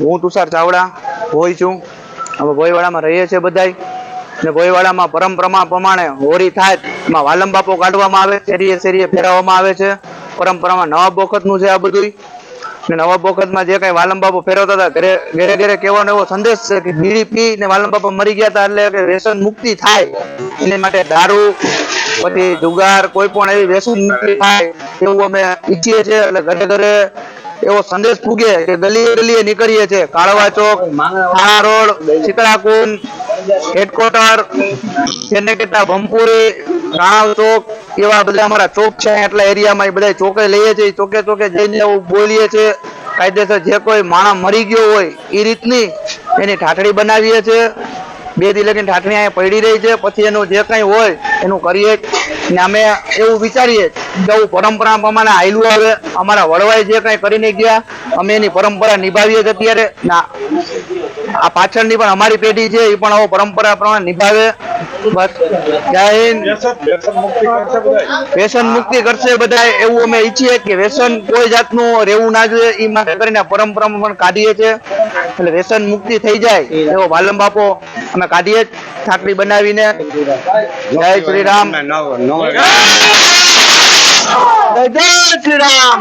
હું તુષાર ચાવડા ભોઈ છું. અમે ભોયવાડામાં રહીએ છીએ બધાય. ને ભોયવાડામાં પરંપરા પ્રમાણે હોળી થાય, એમાં વાલમ બાપો કાઢવામાં આવે, શેરીએ શેરીએ ફેરવવામાં આવે છે. પરંપરામાં નવા બોખતનું છે આ બધું ને નવા બોખતમાં જે કઈ વાલમ બાપો ફેરવતા હતા, ઘરે ઘરે ઘરે કહેવાનો એવો સંદેશ છે કે બીડી પી ને વાલમ બાપા મરી ગયા હતા એટલે કે વ્યસન મુક્તિ થાય. એને માટે દારૂ, પછી જુગાર, કોઈ પણ એવી વ્યસન મુક્તિ થાય, એવું અમે ઈચ્છીએ છીએ. એટલે ઘરે ઘરે એવો સંદેશ પૂગે કે ગલીએ ગલીએ નીકળીએ છે કાળવા ચોક થાણા રોડ શીતળાકુંડ હેડક્વાર્ટર, જેને કહેતા ભમપુરી રાણાવ ચોક, એવા બધા અમારા ચોક છે. એટલા એરિયામાં એ બધા ચોકે લઈએ છીએ. ચોકે ચોકે જઈને એવું બોલીએ છીએ. કાયદેસર જે કોઈ માણસ મરી ગયો હોય એ રીતની એની ઠાઠડી બનાવીએ છીએ. બે દી લગીને ઠાઠણી અહીંયા પડી રહી છે, પછી એનું જે કંઈ હોય એનું કરીએ. ને અમે એવું વિચારીએ કે આવું પરંપરા પ્રમાણે આયલું આવે. અમારા વડવાઈ જે કંઈ કરીને ગયા, અમે એની પરંપરા નિભાવીએ જ અત્યારે. ના. આ પાછળની પણ અમારી પેઢી છે, એ પણ આવો પરંપરા પ્રમાણે નિભાવે. બસ, જય હિન્દ. વ્યસન મુક્તિ કરશે બધા એવું અમે ઈચ્છીએ કે વ્યસન કોઈ જાતનું રહેવું ના જોઈએ એ માટે કરીને પરંપરામાં પણ કાઢીએ છીએ એટલે વ્યસન મુક્તિ થઈ જાય, એવો વાલમ બાપો અમે કાઢીએ જ, ઠાકરી બનાવીને. જય શ્રી રામ જય શ્રી રામ